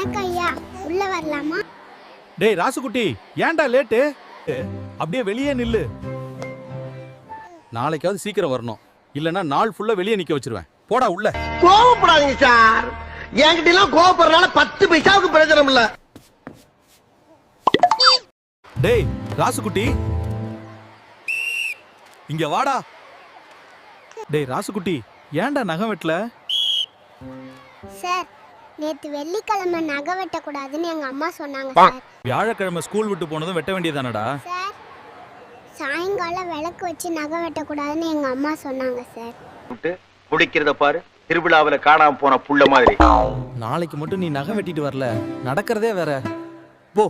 வணக்கம் ஐயா. உள்ள வரலாமா? டேய் ராசுகுட்டி ஏன்டா லேட்டு? அப்படியே வெளியே நில்லு. நாளைக்காவது சீக்கிரம் வரணும். இல்லனா நாள் ஃபுல்லா வெளியே நிக்க வச்சிருவேன். போடா உள்ள. கோவப்படாதீங்க சார். என்கிட்ட எல்லாம் கோவப்படுறதுனால பத்து பைசாவுக்கு பிரயோஜனம் இல்ல. டேய் ராசுகுட்டி. இங்க வாடா. டேய் ராசுகுட்டி ஏன்டா நகம் வெட்டல? சார் நேத்து வெள்ளிக்கிழமை நகை வெட்டக்கூடாதுன்னு எங்க அம்மா சொன்னாங்க சார். வியாழக்கிழமை ஸ்கூல் விட்டு போனதும் வெட்ட வேண்டியதானடா? சார் சாயங்காலம் விளக்கு வச்சு நகை வெட்டக்கூடாதுன்னு எங்க அம்மா சொன்னாங்க சார். குடிக்கிறத பாரு திருவிழாவுல காணாம போன புள்ள மாதிரி. நாளைக்கு மட்டும் நீ நகம் வெட்டிட்டு வரல நடக்கிறதே வேற. போ.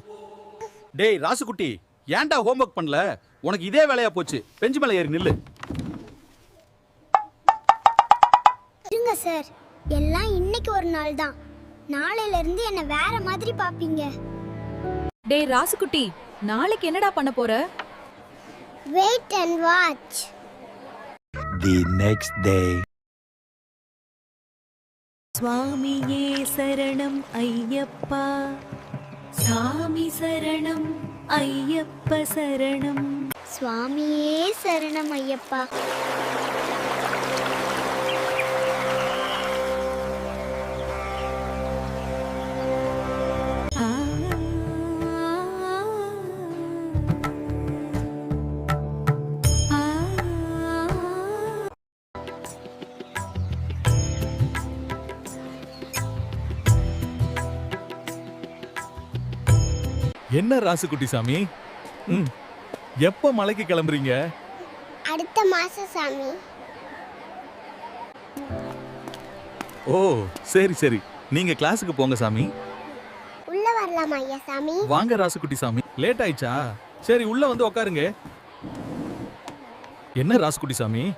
டேய் ராசுகுட்டி ஏன்டா ஹோம்ஒர்க் பண்ணல? உனக்கு இதே வேலையா போச்சு. பெஞ்சு மேல ஏறி நில்லு. இருங்க சார். எல்லாம் இன்னைக்கு ஒரு நாள் தான் நாளையில இருந்து என்ன வேற மாதிரி பாப்பீங்க. டேய் ராசுகுட்டி நாளைக்கு என்னடா பண்ண போற? Wait and watch The next day. சுவாமியே சரணம் ஐயப்பா. சாமி சரணம் ஐயப்ப சரணம். சுவாமியே சரணம் ஐயப்பா. என்ன ராசுகுட்டி சாமி? ம். எப்ப மலைக்கு கிளம்புறீங்க? அடுத்த மாசம் சாமி. ஓ சரி சரி. நீங்க கிளாஸுக்கு போங்க சாமி. உள்ள வரலாமா ஐயா சாமி? வாங்க ராசுகுட்டி சாமி. லேட் ஆயிடுச்சா? சரி உள்ள வந்து உட்காருங்க என்ன ராசுகுட்டி சாமி?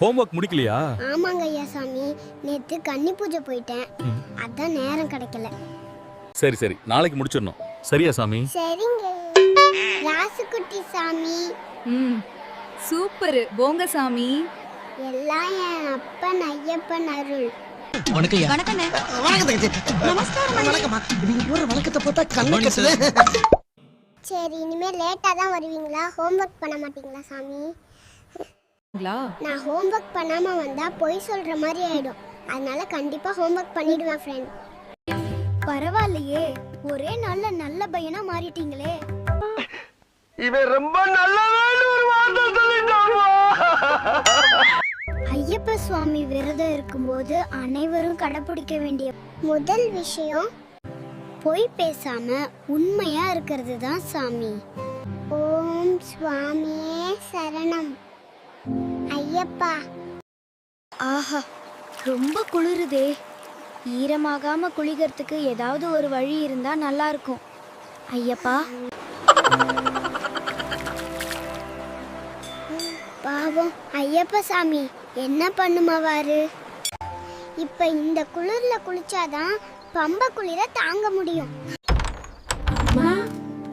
ஹோம்ஒர்க் முடிக்கலையா? ஆமாங்க ஐயா சாமி. நேத்து கன்னி பூஜை போயிட்டேன். அதான் நேரம் கிடைக்கல. சரி சரி. நாளைக்கு முடிச்சிடணும். சரியா சாமி? சரிங்க. ராசுக்குட்டி சாமி. ம் சூப்பர். போங்க சாமி. எல்லாம் என் அப்பன் ஐயப்பன் அருள். வணக்கம் தங்கச்சி வணக்கம்மா. நீங்க போற வழக்கத்தை பார்த்தா கண்ணு சரி இனிமே லேட்டா தான் வருவீங்களா? ஹோம்ஒர்க் பண்ண மாட்டீங்களா சாமி? நான் ஹோம்ஒர்க் பண்ணாம வந்தா பொய் சொல்ற மாதிரி ஆயிடும். அதனால கண்டிப்பா ஹோம்ஒர்க் பண்ணிடுவேன் ஃப்ரெண்ட் பரவாயில்லையே. ஒரே நாள்ல நல்ல பையனா மாறிட்டீங்களே. இவன் ரொம்ப நல்லவன் ஒரு வார்த்தை சொல்லிட்டான் ஐயப்ப சுவாமி விரதம் இருக்கும்போது அனைவரும் கடைபிடிக்க வேண்டிய முதல் விஷயம் பொய் பேசாம உண்மையா இருக்கிறது தான் சாமி. ஓம் சுவாமியே சரணம். ஐயப்பா. ஆஹா ரொம்ப குளிருதே. ஈரமாகாம குளிக்கிறதுக்கு ஏதாவது ஒரு வழி இருந்தா நல்லா இருக்கும் ஐயப்பா. பாவம் ஐயப்ப சாமி. என்ன பண்ணுமவாரு இப்ப இந்த குளிர்ல குளிச்சாதான் பம்ப குளிர தாங்க முடியும்.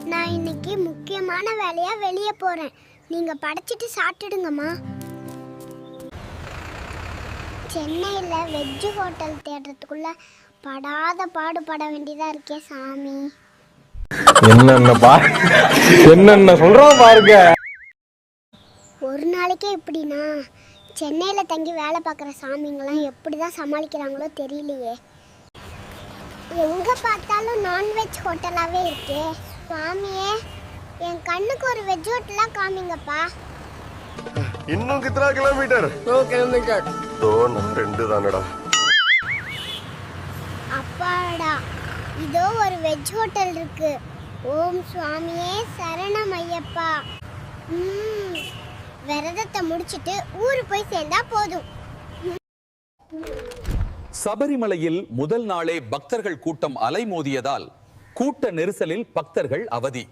நான் இன்னைக்கு முக்கியமான வேலையா வெளியே போறேன். நீங்க படைச்சிட்டு சாப்பிட்டுடுங்கம்மா. சென்னையில் வெஜ் ஹோட்டல் தேடுறதுக்குள்ள படாத பாடுபட வேண்டியதா இருக்கே சாமி. என்னென்ன பா என்னென்ன சொல்றான் பாருங்க. ஒரு நாளைக்கே இப்படின்னா சென்னையில் தங்கி வேலை பார்க்குற சாமிங்கெல்லாம் எப்படி தான் சமாளிக்கிறாங்களோ தெரியலையே. எங்கே பார்த்தாலும் நான்வெஜ் ஹோட்டலாகவே இருக்கே. சுவாமியே என் கண்ணுக்கு ஒரு வெஜ் ஹோட்டலாக காமிங்கப்பா. இன்னும் கித்தனா கிலோமீட்டர் தோ நம்ம ரெண்டு தானடா. அப்பாடா இதோ ஒரு வெஜ் ஹோட்டல் இருக்கு. ஓம் சுவாமியே சரணம் ஐயப்பா. ம், விரதத்தை முடிச்சிட்டு ஊரு போய் சேர்ந்தா போதும். சபரிமலையில் முதல் நாளே பக்தர்கள் கூட்டம் அலைமோதியதால் கூட்ட நெரிசலில் பக்தர்கள் அவதி.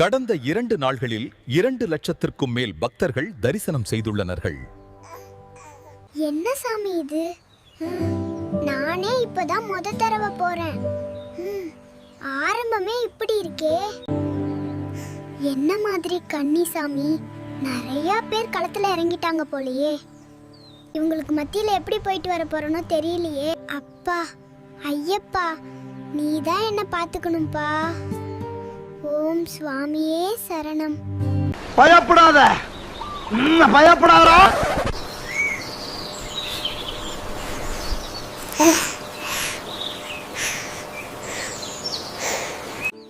கடந்த இரண்டு நாள்களில் இரண்டு லட்சத்திற்கும் மேல் பக்தர்கள் தரிசனம் செய்துள்ளனர்கள். என்ன சாமி இது? நானே இப்பதான் முத தடவை போறேன். ஆரம்பமே இப்படி இருக்கே. என்ன மாதிரி கன்னி சாமி? நிறைய பேர் களத்துல இறங்கிட்டாங்க போலயே. இவங்களுக்கு மத்தியில எப்படி போயிட்டு வர போறேனோ தெரியலையே. அப்பா ஐயப்பா நீ தான் என்ன பார்த்துக்கணும்ப்பா ஓம் சுவாமியே சரணம். பயப்படாத. பயப்படாதா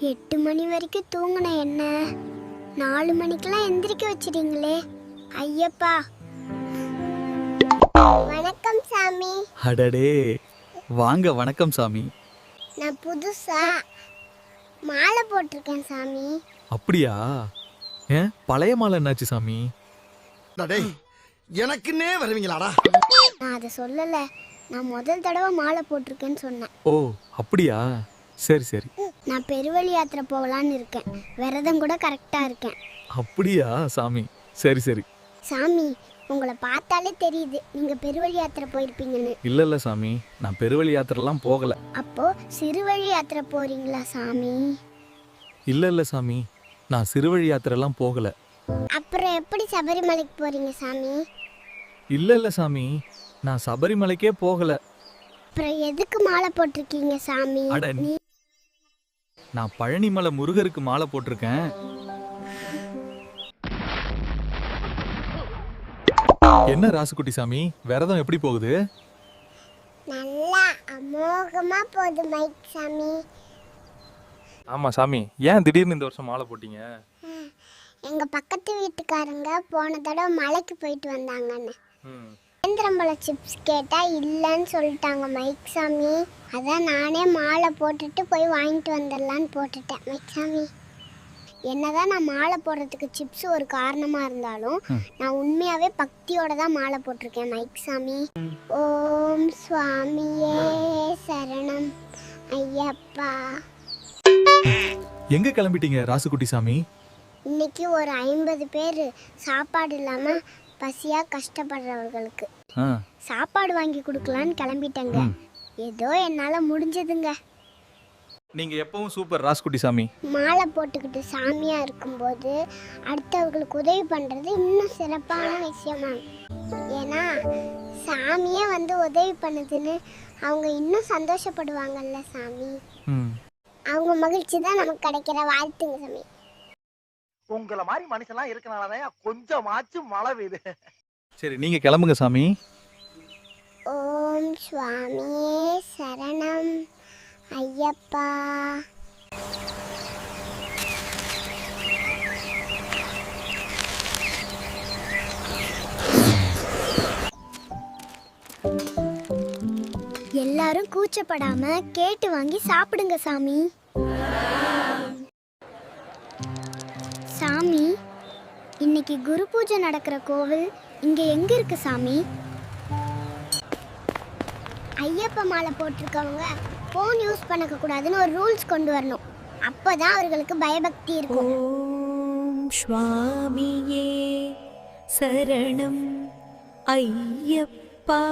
எட்டு மணி வரைக்கும் தூங்கின என்ன? நாலு மணிக்கெல்லாம் எந்திரிக்க வச்சிட்டீங்களே. ஐயப்பா. வணக்கம் சாமி. அடடே. வாங்க வணக்கம் சாமி. நான் புதுசா மாலை போட்டிருக்கேன் சாமி. அப்படியா? ஏன் பழைய மாலை என்னாச்சு சாமி? டேய் எனக்குன்னே வருவீங்களாடா? நான் அதை சொல்லல. நான் முதல் தடவை மாலை போட்டிருக்கேன்னு சொன்னேன். ஓ அப்படியா? சரி சரி. நான் பெருவழி யாத்திரை போகலான்னு இருக்கேன். விரதம் கூட கரெக்டாக இருக்கேன். அப்படியா சாமி? சரி சரி. சாமி உங்களை பார்த்தாலே தெரியுது. நீங்கள் பெருவழி யாத்திரை போயிருப்பீங்கன்னு. இல்ல இல்ல சாமி நான் பெருவழி யாத்திரைலாம் போகல. அப்போ சிறுவழி யாத்திரை போறீங்களா சாமி? இல்ல இல்ல சாமி நான் சிறுவழி யாத்திரைலாம் போகல. அப்புறம் எப்படி சபரிமலைக்கு போறீங்க சாமி? இல்ல இல்ல சாமி நான் சபரிமலைக்கே போகல. அப்புறம் எதுக்கு மாலை போட்டிருக்கீங்க சாமி? அட நீ நான் பழனிமலை முருகருக்கு மாலை போட்டிருக்கேன். என்ன ராசுகுட்டி சாமி விரதம் எப்படி போகுது? நல்லா அமோகமா போகுது மைக் சாமி. ஆமா சாமி ஏன் திடீர்னு இந்த வருஷம் மாலை போட்டீங்க? எங்க பக்கத்து வீட்டுக்காரங்க போன தடவை மலைக்கு போயிட்டு வந்தாங்கன்னு. நேந்திரம்பழ சிப்ஸ் கேட்டா இல்லைன்னு சொல்லிட்டாங்க மைக் சாமி. அதான் நானே மாலை போட்டுட்டு போய் வாங்கிட்டு வந்துடலான்னு போட்டுட்டேன் மைக் சாமி. என்னதான் நான் மாலை போடுறதுக்கு சிப்ஸ் ஒரு காரணமா இருந்தாலும் நான் உண்மையாவே பக்தியோட தான் மாலை போட்டிருக்கேன். மைக் சாமி. ஓம் சுவாமியே சரணம். ஐயப்பா. எங்க கிளம்பிட்டீங்க ராசுகுட்டி சாமி? இன்னைக்கு ஒரு ஐம்பது பேர் சாப்பாடு இல்லாம பசியா கஷ்டப்படுறவர்களுக்கு. சாப்பாடு வாங்கி கொடுக்கலான்னு கிளம்பிட்டேங்க. ஏதோ என்னால முடிஞ்சதுங்க. நீங்க எப்பவும் சூப்பர் ராசுகுட்டி சாமி. மாலை போட்டுக்கிட்டு சாமியா இருக்கும்போது அடுத்தவர்களுக்கு உதவி பண்றது இன்னும் சிறப்பான விஷயமா ஏன்னா சாமியே வந்து உதவி பண்ணுதுன்னு அவங்க இன்னும் சந்தோஷப்படுவாங்கல்ல சாமி? ம். அவங்க மகிழ்ச்சி தான் நமக்கு கிடைக்கிற வாழ்த்துங்க சாமி. உங்களை மாதிரி மனுஷன்லாம் இருக்கனாலதான் கொஞ்சமாச்சும் மழை பெய்யுது. சரி நீங்க கிளம்புங்க சாமி. ஓம் சுவாமியே சரணம். ஐயப்பா. எல்லாரும் கூச்சப்படாம கேட்டு வாங்கி சாப்பிடுங்க சாமி. சாமி இன்னைக்கு குரு பூஜை நடக்கிற கோவில் இங்க எங்க இருக்கு சாமி? ஐயப்ப மாலை போட்டிருக்கவங்க ஃபோன் யூஸ் பண்ணக்க கூடாதுன்னு ஒரு ரூல்ஸ் கொண்டு வரணும். அப்பதான் அவர்களுக்கு பயபக்தி இருக்கும். ஓம் சுவாமியே சரணம் ஐயப்பா.